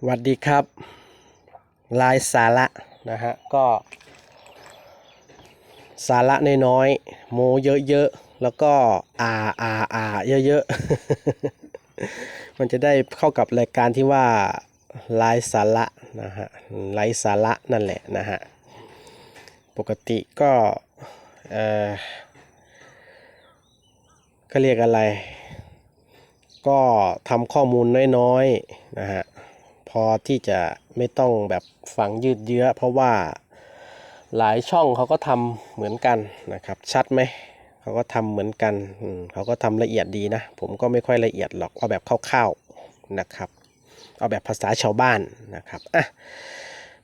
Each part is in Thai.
สวัสดีครับ ลายสาระนะฮะก็ สาระน้อยๆโมเยอะๆ แล้วก็อ่าอ่าอ่าเยอะๆ มันจะได้เข้ากับรายการที่ว่าลายสาระนะฮะไร้สาระนั่นแหละนะฮะ ปกติก็เออก็เรียกอะไร ก็ทำข้อมูลน้อยๆนะฮะ พอที่จะไม่ต้องแบบฟังยืดเยื้อ เพราะว่าหลายช่องเขาก็ทำเหมือนกันนะครับ ชัดไหมเขาก็ทำเหมือนกันเขาก็ทำละเอียดดีนะ ผมก็ไม่ค่อยละเอียดหรอกเอาแบบคร่าวๆนะครับ เอาแบบภาษาชาวบ้านนะครับอะ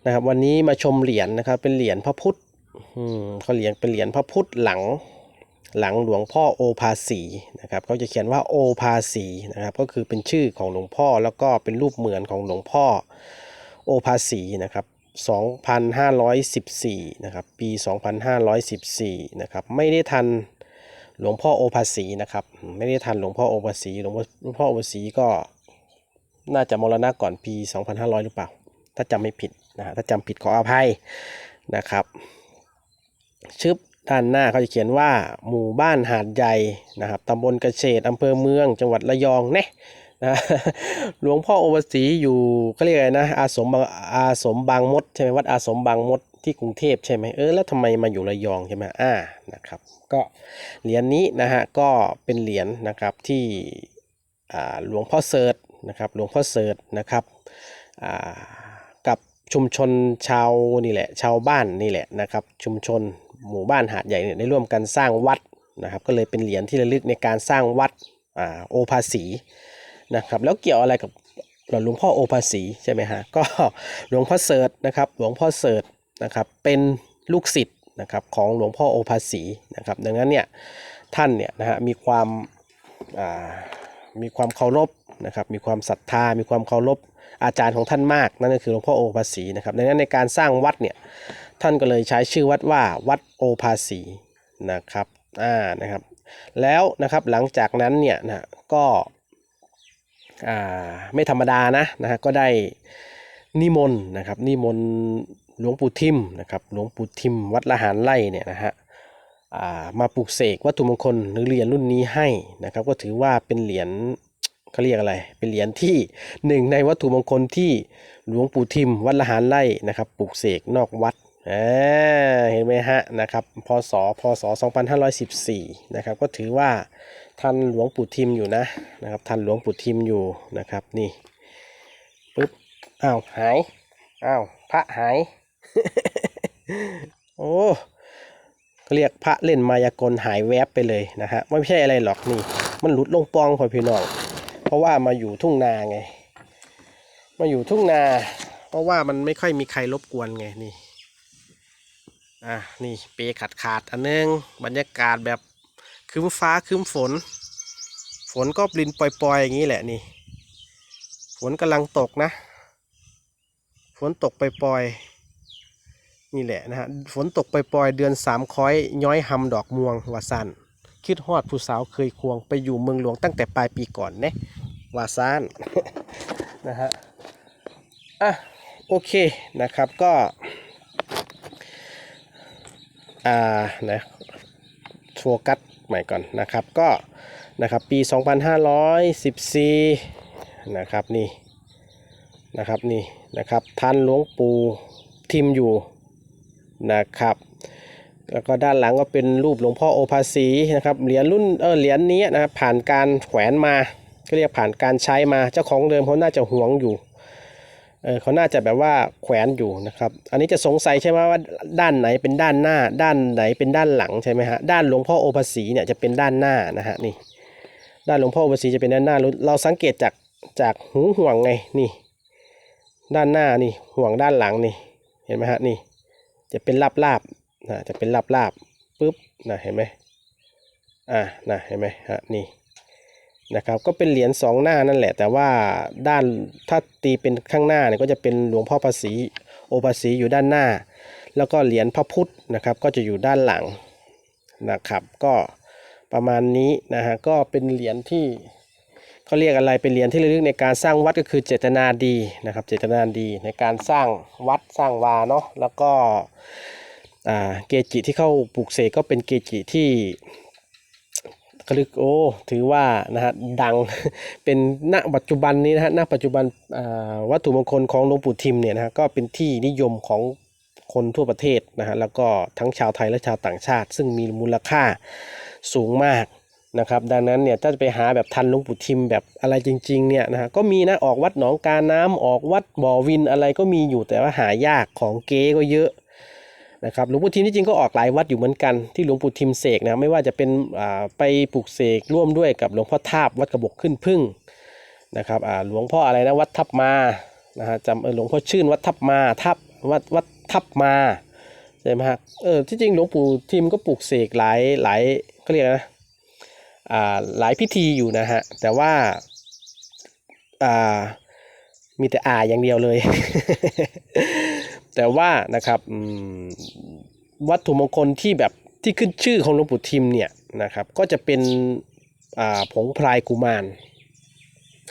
นะครับ วันนี้มาชมเหรียญนะครับ เป็นเหรียญพระพุทธเขาเหรียญเป็นเหรียญพระพุทธหลัง หลังหลวงพ่อโอภาสีนะครับเขาจะเขียนว่าโอภาสีนะครับก็คือเป็นชื่อของหลวงพ่อแล้วก็เป็นรูปเหมือนของหลวงพ่อโอภาสีนะครับ2514นะครับปี 2514นะครับไม่ได้ทันหลวงพ่อโอภาสีนะครับไม่ได้ทันหลวงพ่อโอภาสีหลวงพ่อโอภาสีก็น่าจะมรณะก่อนปี 2500 หรือเปล่า ถ้าจำไม่ผิดนะฮะถ้าจำผิดขออภัยนะครับชึบ ด้านหน้าเขาจะเขียนว่าหมู่บ้านหาดใหญ่นะครับตำบลกระเฉดอำเภอเมืองจังหวัดระยองเนะนะหลวงพ่อโอวสีอยู่เขาเรียกอะไรนะอาสมบางอาสมบางมดใช่ไหมวัดอาสมบางมดที่กรุงเทพใช่ไหมเออแล้วทำไมมาอยู่ระยองใช่ไหมอ่านะครับ ก็เหรียญนี้นะฮะก็เป็นเหรียญนะครับที่หลวงพ่อเสิร์ตนะครับหลวงพ่อเสิร์ตนะครับกับชุมชนชาวนี่แหละชาวบ้านนี่แหละนะครับชุมชน หมู่บ้านหาดใหญ่เนี่ยได้ร่วมกันสร้างวัดนะครับ ก็เลยเป็นเหรียญที่ระลึกในการสร้างวัดอ่าโอภาสีนะครับ แล้วเกี่ยวอะไรกับหลวงพ่อโอภาสีใช่ไหมฮะก็หลวงพ่อเสิร์ตนะครับ หลวงพ่อเสิร์ตนะครับเป็นลูกศิษย์นะครับของหลวงพ่อโอภาสีนะครับ ดังนั้นเนี่ยท่านเนี่ยนะฮะมีความามีความเคารพนะครับมีความศรัทธา มีความเคารพอาจารย์ของท่านมาก นั่นก็คือหลวงพ่อโอภาสีนะครับดังนั้นในการสร้างวัดเนี่ย ท่านก็เลยใช้ชื่อวัดว่าวัดโอภาสีนะครับอ่านะครับ แล้วนะครับหลังจากนั้นเนี่ยนะก็อ่าไม่ธรรมดานะนะฮะก็ได้นิมนต์นะครับนิมนต์หลวงปู่ทิมนะครับหลวงปู่ทิมวัดละหารไร่เนี่ยนะฮะมาปลูกเสกวัตถุมงคลหรือเหรียญรุ่นนี้ให้นะครับ ก็ถือว่าเป็นเหรียญเขาเรียกอะไร เป็นเหรียญที่หนึ่งในวัตถุมงคลที่หลวงปู่ทิมวัดละหารไร่นะครับปลูกเสกนอกวัด เห็นไหมฮะนะครับพศพศ 2514 นะครับ ก็ถือว่าทันหลวงปู่ทิมอยู่นะนะครับทันหลวงปู่ทิมอยู่นะครับนี่ปึ๊บอ้าวหายอ้าวพระหาย โอ้เขาเรียกพระเล่นมายากลหายแวบไปเลยนะฮะไม่ใช่อะไรหรอกนี่ มันหลุดลงปองพอพี่น้องเพราะว่ามาอยู่ทุ่งนาไง มาอยู่ทุ่งนา เพราะว่ามันไม่ค่อยมีใครรบกวนไงนี่ อะนี่เปขาดขาดอันนึงบรรยากาศแบบคืมฟ้าคืมฝน ฝนก็ปลินปล่อยๆอย่างนี้แหละนี่ ฝนกำลังตกนะ ฝนตกปล่อยๆนี่แหละนะฮะฝนตกปล่อยๆเดือนสามค้อยย้อยหำดอกม่วงวาสันคิดฮอดผู้สาวเคยควงไปอยู่เมืองหลวงตั้งแต่ปลายปีก่อนเนะวาซานนะฮะอะโอเคนะครับก็ อ่านะโฟกัสใหม่ก่อนนะครับก็นะครับปี 2514 นะครับนี่นะครับนี่นะครับท่านหลวงปู่ทิมอยู่นะครับแล้วก็ด้านหลังก็เป็นรูปหลวงพ่อโอภาสีนะครับเหรียญรุ่นเออเหรียญนี้นะครับผ่านการแขวนมาก็เรียกผ่านการใช้มาเจ้าของเดิมเขาน่าจะหวงอยู่ เออเขาน่าจะแบบว่าแขวนอยู่นะครับ อันนี้จะสงสัยใช่ไหมว่าด้านไหนเป็นด้านหน้า ด้านไหนเป็นด้านหลังใช่ไหมฮะ ด้านหลวงพ่อโอภาสีเนี่ยจะเป็นด้านหน้านะฮะนี่ ด้านหลวงพ่อโอภาสีจะเป็นด้านหน้า เราสังเกตจากจากหูห่วงไงนี่ ด้านหน้านี่ห่วงด้านหลังนี่เห็นไหมฮะนี่ จะเป็นลาบลาบนะจะเป็นลาบลาบปุ๊บนะเห็นไหมอ่านะเห็นไหมฮะนี่ นะครับก็เป็นเหรียญสองหน้านั่นแหละ แต่ว่าด้านถ้าตีเป็นข้างหน้าเนี่ยก็จะเป็นหลวงพ่อภาษีโอภาษีอยู่ด้านหน้า แล้วก็เหรียญพระพุทธนะครับก็จะอยู่ด้านหลังนะครับ ก็ประมาณนี้นะฮะก็เป็นเหรียญที่เขาเรียกอะไรเป็นเหรียญที่ระลึกในการสร้างวัดก็คือเจตนาดีนะครับ เจตนาดีในการสร้างวัดสร้างวาเนาะแล้วก็เกจิที่เข้าปลูกเสกก็เป็นเกจิที่ เขาเรียกโอ้ ถือว่านะฮะดังเป็นณปัจจุบันนี้นะฮะณปัจจุบันอ่าวัตถุมงคลของหลวงปู่ทิมเนี่ยนะฮะก็เป็นที่นิยมของคนทั่วประเทศนะฮะแล้วก็ทั้งชาวไทยและชาวต่างชาติ ซึ่งมีมูลค่าสูงมากนะครับดังนั้นเนี่ยถ้าจะไปหาแบบทันหลวงปู่ทิมแบบอะไรจริงๆเนี่ยนะฮะก็มีนะออกวัดหนองกาน้ำออกวัดบ่อวินอะไรก็มีอยู่แต่ว่าหายากของเก๊ก็เยอะ นะครับหลวงปู่ทิมที่จริงก็ออกหลายวัดอยู่เหมือนกันที่หลวงปู่ทิมเสกนะไม่ว่าจะเป็นไปปลูกเสกร่วมด้วยกับหลวงพ่อทาบวัดกระบอกขึ้นพึ่งนะครับหลวงพ่ออะไรนะวัดทับมานะฮะจำหลวงพ่อชื่นวัดทับมาทับวัดวัดทับมาใช่ไหมฮะเออที่จริงหลวงปู่ทิมก็ปลูกเสกหลายหลายก็เรียกนะอ่าหลายพิธีอยู่นะฮะแต่ว่าอ่ามีแต่อ่าอย่างเดียวเลย แต่ว่านะครับวัตถุมงคลที่แบบที่ขึ้นชื่อของหลวงปู่ทิมเนี่ยนะครับก็จะเป็นผงพลายกุมาร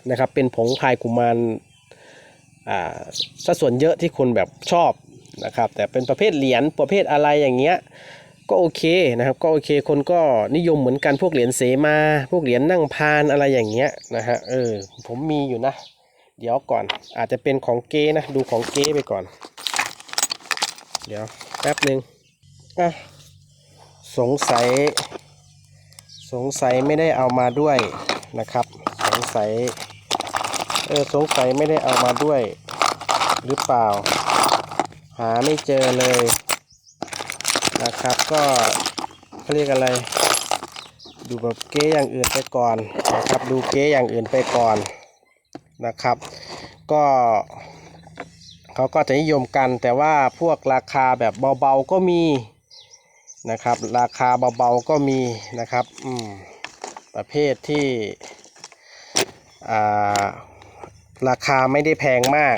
นะครับเป็นผงพลายกุมารสัดส่วนเยอะที่คนแบบชอบนะครับแต่เป็นประเภทเหรียญประเภทอะไรอย่างเงี้ยก็โอเคนะครับก็โอเคคนก็นิยมเหมือนกันพวกเหรียญเสมา พวกเหรียญนั่งพานอะไรอย่างเงี้ยนะฮะเออผมมีอยู่นะ เดี๋ยวก่อนอาจจะเป็นของเก้นะดูของเก้ไปก่อน เดี๋ยวแป๊บหนึ่งอะสงสัย สงสัยไม่ได้เอามาด้วยนะครับ สงสัยเออสงสัยไม่ได้เอามาด้วย หรือเปล่า หาไม่เจอเลย นะครับก็เขาเรียกอะไร ดูแบบเก๊อย่างอื่นไปก่อนนะครับ ดูเก๊อย่างอื่นไปก่อนนะครับ ก็ เขาก็จะนิยมกันแต่ว่าพวกราคาแบบเบาๆก็มีนะครับ ราคาเบาๆก็มีนะครับอืมประเภทที่อ่าราคาไม่ได้แพงมาก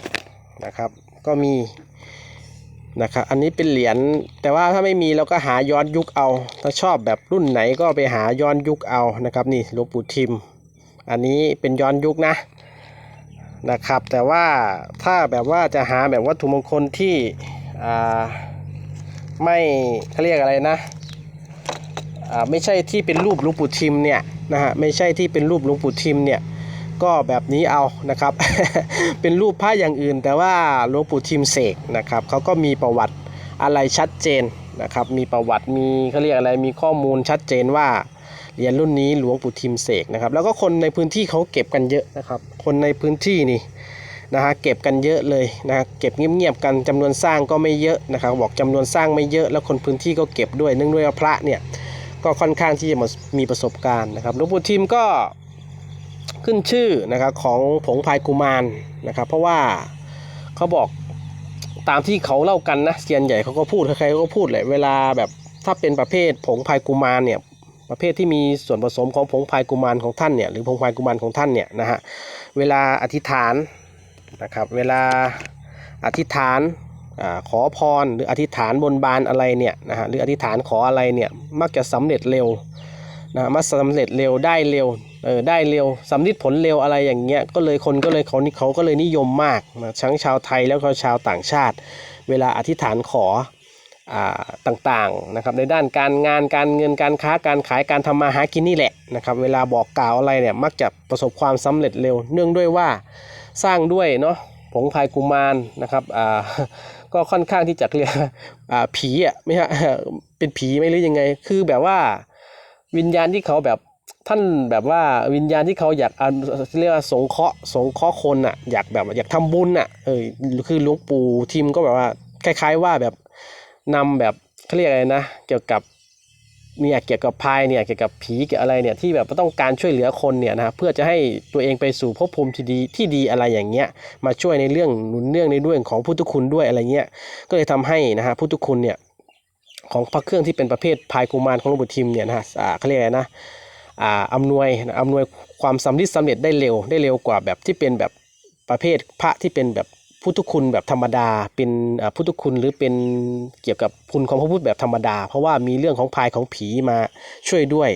นะครับ ก็มีนะครับอันนี้เป็นเหรียญแต่ว่าถ้าไม่มีเราก็หาย้อนยุคเอา ถ้าชอบแบบรุ่นไหนก็ไปหาย้อนยุคเอานะครับ นี่หลวงปู่ทิม อันนี้เป็นย้อนยุคนะ นะครับ แต่ว่าถ้าแบบว่าจะหาแบบวัตถุมงคลที่ไม่เขาเรียกอะไรนะไม่ใช่ที่เป็นรูปหลวงปู่ทิมเนี่ยนะฮะไม่ใช่ที่เป็นรูปหลวงปู่ทิมเนี่ยก็แบบนี้เอานะครับ เป็นรูปพระอย่างอื่น แต่ว่าหลวงปู่ทิมเสกนะครับเขาก็มีประวัติอะไรชัดเจนนะครับ มีประวัติมีเขาเรียกอะไรมีข้อมูลชัดเจนว่า เหรียญรุ่นนี้หลวงปู่ทิมเสกนะครับ แล้วก็คนในพื้นที่เขาเก็บกันเยอะนะครับ คนในพื้นที่นี่นะฮะเก็บกันเยอะเลยนะเก็บเงียบๆกันจำนวนสร้างก็ไม่เยอะนะครับบอกจำนวนสร้างไม่เยอะ แล้วคนพื้นที่ก็เก็บด้วยเนื่องด้วยว่าพระเนี่ยก็ค่อนข้างที่จะมีประสบการณ์นะครับหลวงปู่ทิมก็ขึ้นชื่อนะครับของผงพายกุมารนะครับ เพราะว่าเขาบอกตามที่เขาเล่ากันนะเซียนใหญ่เขาก็พูดใครๆก็พูดแหละเวลาแบบถ้าเป็นประเภทผงพายกุมารเนี่ย ประเภทที่มีส่วนผสมของผงพายกุมารของท่านเนี่ยหรือผงพายกุมารของท่านเนี่ยนะฮะเวลาอธิษฐานนะครับเวลาอธิษฐานอขอพรหรืออธิษฐานบนบานอะไรเนี่ยนะฮะหรืออธิษฐานขออะไรเนี่ยมักจะสำเร็จเร็วนะมักสำเร็จเร็วได้เร็วเออได้เร็วสำลิดผลเร็วอะไรอย่างเงี้ยก็เลยคนก็เลยเขาเขาก็เลยนิยมมากนะทั้งชาวไทยแล้วก็ชาวต่างชาติ เวลาอธิษฐานขอ ต่างๆนะครับในด้านการงานการเงินการค้าการขายการทำมาหากินนี่แหละนะครับเวลาบอกกล่าวอะไรเนี่ยมักจะประสบความสำเร็จเร็ว เนื่องด้วยว่าสร้างด้วยเนาะผงพายกุมารนะครับอ่าก็ค่อนข้างที่จะเรียกอ่าผีอะไม่ใช่เป็นผีไม่หรือยังไง คือแบบว่าวิญญาณที่เขาแบบท่านแบบว่าวิญญาณที่เขาอยากเรียกว่าสงเคราะห์สงเคราะห์คนอะอยากแบบอยากทำบุญอะเออคือหลวงปู่ทิมก็แบบว่าคล้าย ๆ ว่าแบบ นำแบบเขาเรียกอะไรนะ เกี่ยวกับเนี่ยเกี่ยวกับพายเนี่ยเกี่ยวกับผีเกี่ยวอะไรเนี่ยที่แบบต้องการช่วยเหลือคนเนี่ยนะเพื่อจะให้ตัวเองไปสู่ภพภูมิที่ดีที่ดีอะไรอย่างเงี้ยมาช่วยในเรื่องหนุนเนื่องในเรื่องของพุทธคุณด้วยอะไรเงี้ยก็เลยทำให้นะฮะพุทธคุณเนี่ยของพระเครื่องที่เป็นประเภทพายกุมารของหลวงปู่ทิมเนี่ยนะฮะอ่าเขาเรียกอะไรนะอ่าอำนวยอำนวยความสำเร็จสำเร็จได้เร็วได้เร็วกว่าแบบที่เป็นแบบประเภทพระที่เป็นแบบ พุทธคุณแบบธรรมดา เป็นพุทธคุณหรือเป็นเกี่ยวกับคุณของพระพุทธแบบธรรมดา เพราะว่ามีเรื่องของพายของผีมาช่วยด้วย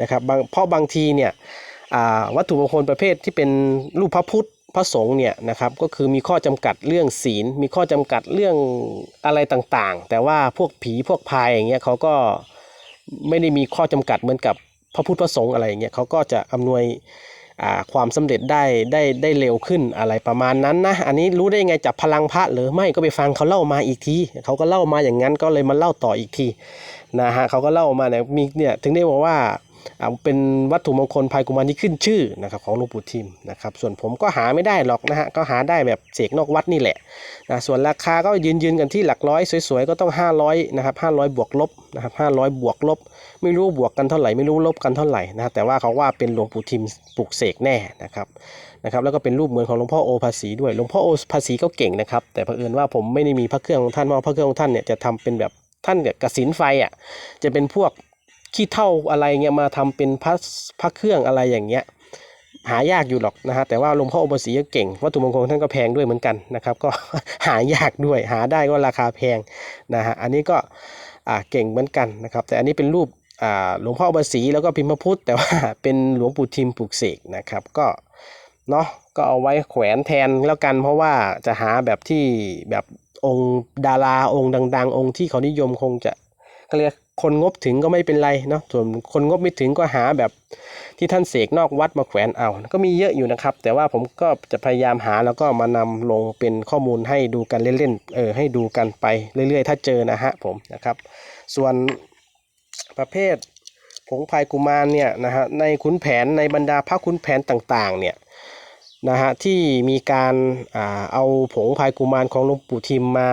นะครับบเพราะบางทีเนี่ยวัตถุมงคลประเภทที่เป็นรูปพระพุทธพระสงฆ์เนี่ยนะครับก็คือมีข้อจำกัดเรื่องศีล มีข้อจำกัดเรื่องอะไรต่างๆ แต่ว่าพวกผีพวกพายอย่างเงี้ยเขาก็ไม่ได้มีข้อจำกัดเหมือนกับพระพุทธพระสงฆ์อะไรอย่างเงี้ยเขาก็จะอำนวย ความสำเร็จได้ได้ได้เร็วขึ้นอะไรประมาณนั้นนะ อันนี้รู้ได้ยังไงจับพลังพระหรือไม่ก็ไปฟังเขาเล่ามาอีกทีเขาก็เล่ามาอย่างนั้นก็เลยมาเล่าต่ออีกทีนะฮะเขาก็เล่ามาเนี่ยมีเนี่ยถึงได้บอกว่า เป็นวัตถุมงคลภายกุมารที่ขึ้นชื่อนะครับของหลวงปู่ทิมนะครับส่วนผมก็หาไม่ได้หรอกนะฮะก็หาได้แบบเสกนอกวัดนี่แหละนะส่วนราคาก็ยืนยืนกันที่หลักร้อยสวยๆก็ต้อง 500นะครับ500 บวกลบนะครับ500 บวกลบ ไม่รู้บวกกันเท่าไหร่ไม่รู้ลบกันเท่าไหร่นะแต่ว่าเขาว่าเป็นหลวงปู่ทิมปลูกเสกแน่นะครับนะครับแล้วก็เป็นรูปเหมือนของหลวงพ่อโอภาษีด้วยหลวงพ่อโอภาษีก็เก่งนะครับแต่เผอิญว่าผมไม่ได้มีพระเครื่องของท่านเพราะพระเครื่องของท่านเนี่ยจะทำเป็นแบบท่านเนี่ยกสินไฟอะจะเป็นพวก ขี้เท่าอะไรเงี้ยมาทำเป็นพระพระเครื่องอะไรอย่างเงี้ยหายากอยู่หรอกนะฮะแต่ว่าหลวงพ่ออุปสีก็เก่งวัตถุมงคลท่านก็แพงด้วยเหมือนกันนะครับ ก็หายากด้วยหาได้ก็ราคาแพงนะฮะอันนี้ก็อ่าเก่งเหมือนกันนะครับ แต่อันนี้เป็นรูปอ่าหลวงพ่ออุปสีแล้วก็พิมพ์พุทธ แต่ว่าเป็นหลวงปู่ทิมปลูกเสกนะครับก็เนาะก็เอาไว้แขวนแทนแล้วกัน เพราะว่าจะหาแบบที่แบบองค์ดาราองค์ดัง ๆ องค์ที่เขานิยมคงจะก็เรียก คนงบถึงก็ไม่เป็นไรเนาะส่วนคนงบไม่ถึงก็หาแบบที่ท่านเสกนอกวัดมาแขวนเอา ก็มีเยอะอยู่นะครับ แต่ว่าผมก็จะพยายามหาแล้วก็มานำลงเป็นข้อมูลให้ดูกันเล่นๆเออให้ดูกันไปเรื่อยๆ ถ้าเจอนะฮะผมนะครับ ส่วนประเภทผงพายกุมารเนี่ยนะฮะในขุนแผนในบรรดาพระขุนแผนต่างๆเนี่ย นะฮะที่มีการอ่าเอาผงพายกุมารของหลวงปู่ทิมมา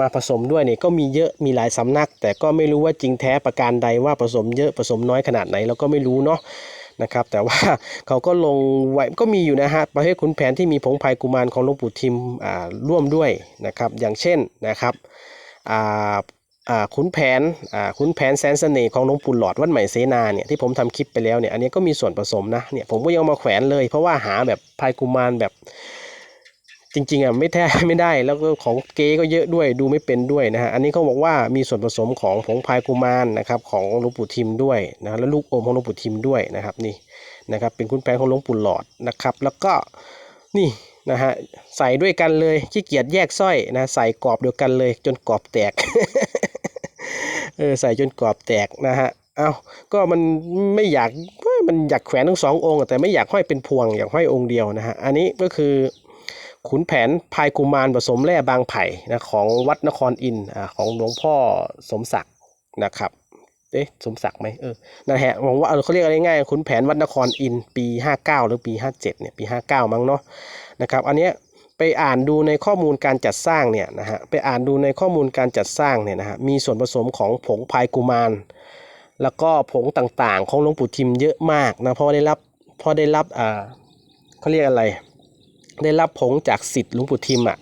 มาผสมด้วยเนี่ยก็มีเยอะมีหลายสำนัก แต่ก็ไม่รู้ว่าจริงแท้ประการใดว่าผสมเยอะผสมน้อยขนาดไหนเราก็ไม่รู้เนาะนะครับแต่ว่าเขาก็ลงไว้ก็มีอยู่นะฮะประเภทขุนแผนที่มีผงพายกุมารของหลวงปู่ทิมอ่าร่วมด้วยนะครับอย่างเช่นนะครับอ่า ขุนแผนขุนแผนแสนเสน่ห์ของหลวงปู่หลอดวัดใหม่เสนาเนี่ยที่ผมทำคลิปไปแล้วเนี่ยอันนี้ก็มีส่วนผสมนะเนี่ยผมก็ยังมาแขวนเลย เพราะว่าหาแบบพายกุมารแบบจริงๆอะไม่แท้ไม่ได้แล้วก็ของเก๊ก็เยอะด้วยดูไม่เป็นด้วยนะฮะอันนี้เขาบอกว่ามีส่วนผสมของผงพายกุมารนะครับของหลวงปู่ทิมด้วยนะแล้วลูกอมของหลวงปู่ทิมด้วยนะครับนี่นะครับเป็นขุนแผนของหลวงปู่หลอดนะครับ แล้วก็นี่นะฮะใส่ด้วยกันเลยขี้เกียจแยกสร้อยนะใส่กรอบเดียวกันเลยจนกรอบแตก เออใส่จนกรอบแตกนะฮะเอาก็มันไม่อยากมันอยากแขวนทั้งสององค์แต่ไม่อยากห้อยเป็นพวงอยากห้อยองค์เดียวนะฮะอันนี้ก็คือขุนแผนพายกุมารผสมแร่บางไผ่นะของวัดนครอินอ่าของหลวงพ่อสมศักดิ์นะครับเอ๊ะสมศักดิ์ไหมเออนั่นแหละผมว่าเออเขาเรียกอะไรง่ายขุนแผนวัดนครอินปี 59 หรือปี 57เนี่ยปี 59 มั้งเนาะนะครับอันเนี้ย ไปอ่านดูในข้อมูลการจัดสร้างเนี่ยนะฮะไปอ่านดูในข้อมูลการจัดสร้างเนี่ยนะฮะมีส่วนผสมของผงพายกุมาร แล้วก็ผงต่างๆ ของหลวงปู่ทิมเยอะมากนะเพราะได้รับเพราะได้รับอ่าเขาเรียกอะไร ได้รับผงจากสิทธิ์หลวงปู่ทิมอะ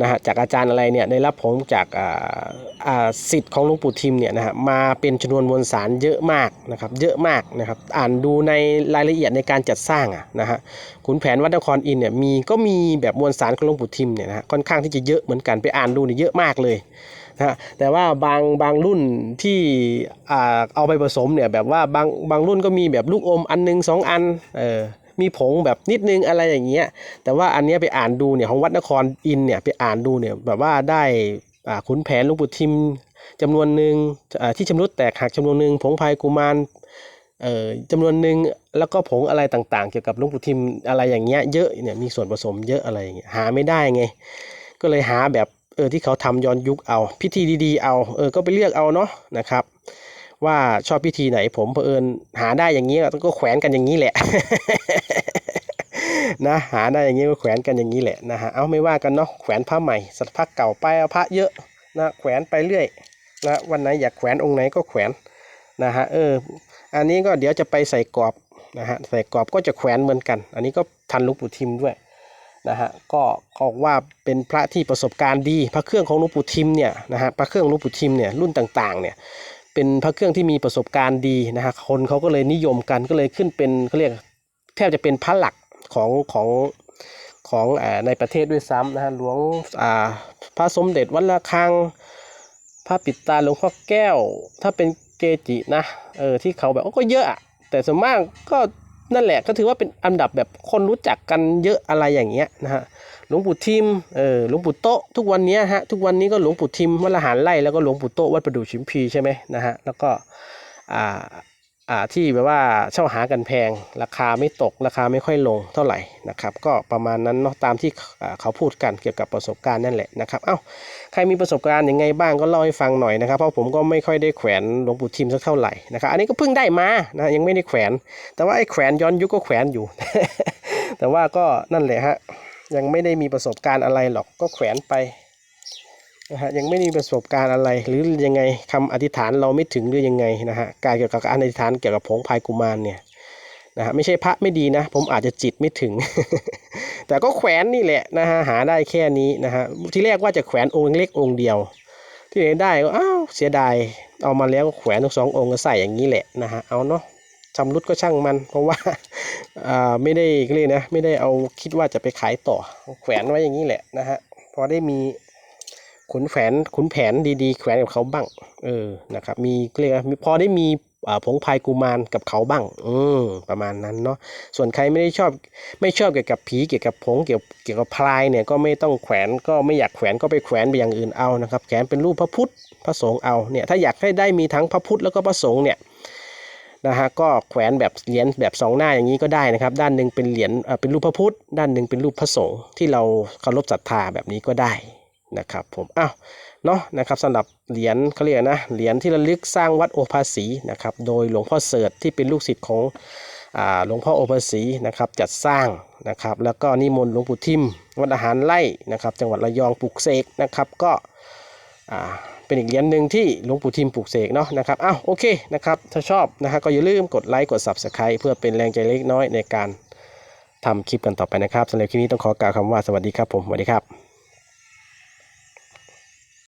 นะฮะจากอาจารย์อะไรเนี่ยได้รับผงจากสิทธิ์ของหลวงปู่ทิมเนี่ยนะฮะมาเป็นจำนวนมวลสารเยอะมากนะครับเยอะมากนะครับอ่านดูในรายละเอียดในการจัดสร้างอะนะฮะขุนแผนวัดนครอินเนี่ยมีก็มีแบบมวลสารของหลวงปู่ทิมเนี่ยนะฮะค่อนข้างที่จะเยอะเหมือนกันไปอ่านดูเนี่ยเยอะมากเลยนะฮะแต่ว่าบางบางรุ่นที่เอาไปผสมเนี่ยแบบว่าบางบางรุ่นก็มีแบบลูกอมอันหนึงสองอันเออ มีผงแบบนิดนึงอะไรอย่างเงี้ย แต่ว่าอันเนี้ยไปอ่านดูเนี่ยของวัดนครอินเนี่ยไปอ่านดูเนี่ยแบบว่าได้ขุนแผนหลวงปู่ทิมจำนวนหนึ่งที่ชำรุดแตกหักจำนวนหนึ่งผงพายกุมารจำนวนหนึ่งแล้วก็ผงอะไรต่างๆ เกี่ยวกับหลวงปู่ทิมอะไรอย่างเงี้ยเยอะเนี่ยมีส่วนผสมเยอะอะไรอย่างเงี้ยหาไม่ได้ไง ก็เลยหาแบบเออที่เขาทำย้อนยุคเอา พิธีดีๆเอาเออก็ไปเลือกเอาเนาะนะครับ ว่าชอบพิธีไหนผมเผอิญหาได้อย่างนี้ก็แขวนกันอย่างนี้แหละ นะหาได้อย่างนี้ก็แขวนกันอย่างนี้แหละนะฮะเอาไม่ว่ากันเนาะแขวนผ้าใหม่สัตว์ผ้าเก่าไปเอาพระเยอะนะแขวนไปเรื่อยนะวันไหนอยากแขวนองค์ไหนก็แขวนนะฮะเอออันนี้ก็เดี๋ยวจะไปใส่กรอบนะฮะใส่กรอบก็จะแขวนเหมือนกัน อันนี้ก็ทันลวงปู่ทิมด้วยนะฮะก็บอกว่าเป็นพระที่ประสบการณ์ดี พระเครื่องของหลวงปู่ทิมเนี่ยนะฮะพระเครื่องหลวงปู่ทิมเนี่ยรุ่นต่างๆเนี่ย เป็นพระเครื่องที่มีประสบการณ์ดีนะฮะคนเขาก็เลยนิยมกันก็เลยขึ้นเป็นเขาเรียกแทบจะเป็นพระหลักของของของอ่าในประเทศด้วยซ้ำนะฮะหลวงอ่าพระสมเด็จวัดระฆัง พระปิดตาหลวงพ่อแก้ว ถ้าเป็นเกจินะเออที่เขาแบบก็เยอะอะแต่ส่วนมากก็นั่นแหละก็ถือว่าเป็นอันดับแบบคนรู้จักกันเยอะอะไรอย่างเงี้ยนะฮะ หลวงปู่ทิมเออหลวงปู่โตะทุกวันนี้ฮะทุกวันนี้ก็หลวงปู่ทิมวัดละหารไร่แล้วก็หลวงปู่โตะวัดประดู่ชิมพีใช่ไหมนะฮะแล้วก็อ่าอ่าที่แบบว่าเช่าหากันแพง ราคาไม่ตกราคาไม่ค่อยลงเท่าไหร่นะครับก็ประมาณนั้นเนาะตามที่เขาพูดกันเกี่ยวกับประสบการณ์นั่นแหละนะครับเอ้าใครมีประสบการณ์ยังไงบ้างก็เล่าให้ฟังหน่อยนะครับ เพราะผมก็ไม่ค่อยได้แขวนหลวงปู่ทิมสักเท่าไหร่นะครับอันนี้ก็เพิ่งได้มานะยังไม่ได้แขวน แต่ว่าไอ้แขวนย้อนยุคก็แขวนอยู่ แต่ว่าก็นั่นแหละฮะ ยังไม่ได้มีประสบการณ์อะไรหรอกก็แขวนไปนะฮะยังไม่มีประสบการณ์อะไร หรือยังไงคำอธิษฐานเราไม่ถึงหรือยังไงนะฮะการเกี่ยวกับการอธิษฐานเกี่ยวกับผงพายกุมารเนี่ยนะฮะไม่ใช่พระไม่ดีนะ ผมอาจจะจิตไม่ถึง แต่ก็แขวนนี่แหละนะฮะหาได้แค่นี้นะฮะที่แรกว่าจะแขวนองค์เล็กองค์เดียว ที่ไหนได้ก็อ้าวเสียดายเอามาแล้วก็แขวนทั้งสององค์ก็ใส่อย่างนี้แหละนะฮะเอาเนาะ ชำรุดก็ช่างมัน เพราะว่าอ่าไม่ได้เรียกนะไม่ได้เอาคิดว่าจะไปขายต่อแขวนไว้อย่างนี้แหละนะฮะพอได้มีขุนแผนขุนแผนดีๆ แขวนกับเขาบ้าง เออนะครับมีเรียกมีพอได้มีอ่าผงพายกุมารกับเขาบ้าง อืมประมาณนั้นเนาะ ส่วนใครไม่ได้ชอบไม่ชอบเกี่ยวกับผีเกี่ยวกับผงเกี่ยวเกี่ยวกับพลายเนี่ยก็ไม่ต้องแขวนก็ไม่อยากแขวนก็ไปแขวนไปอย่างอื่นเอานะครับ แขวนเป็นรูปพระพุทธพระสงฆ์เอาเนี่ยถ้าอยากให้ได้มีทั้งพระพุทธแล้วก็พระสงฆ์เนี่ย นะฮะก็แขวนแบบเหรียญแบบสองหน้าอย่างนี้ก็ได้นะครับ ด้านหนึ่งเป็นเหรียญเอ่อเป็นรูปพระพุทธ ด้านหนึ่งเป็นรูปพระสงฆ์ที่เราเคารพศรัทธาแบบนี้ก็ได้นะครับผมอ้าวเนาะนะครับสำหรับเหรียญเขาเรียกนะเหรียญที่ระลึกสร้างวัดโอภาสีนะครับโดยหลวงพ่อเสิร์ชที่เป็นลูกศิษย์ของอ่าหลวงพ่อโอภาสีนะครับจัดสร้างนะครับแล้วก็นิมนต์หลวงปู่ทิมวัดอาหารไร่นะครับจังหวัดระยองปลูกเสกนะครับก็อ่า เป็นอีกเหรียญหนึ่งที่หลวงปู่ทิมปลูกเสกเนาะนะครับอ้าวโอเคนะครับถ้าชอบนะฮะก็อย่าลืมกดไลค์กด Subscribe เพื่อเป็นแรงใจเล็กน้อยในการทำคลิปกันต่อไปนะครับสำหรับคลิปนี้ต้องขอกล่าวคำว่าสวัสดีครับผมสวัสดีครับ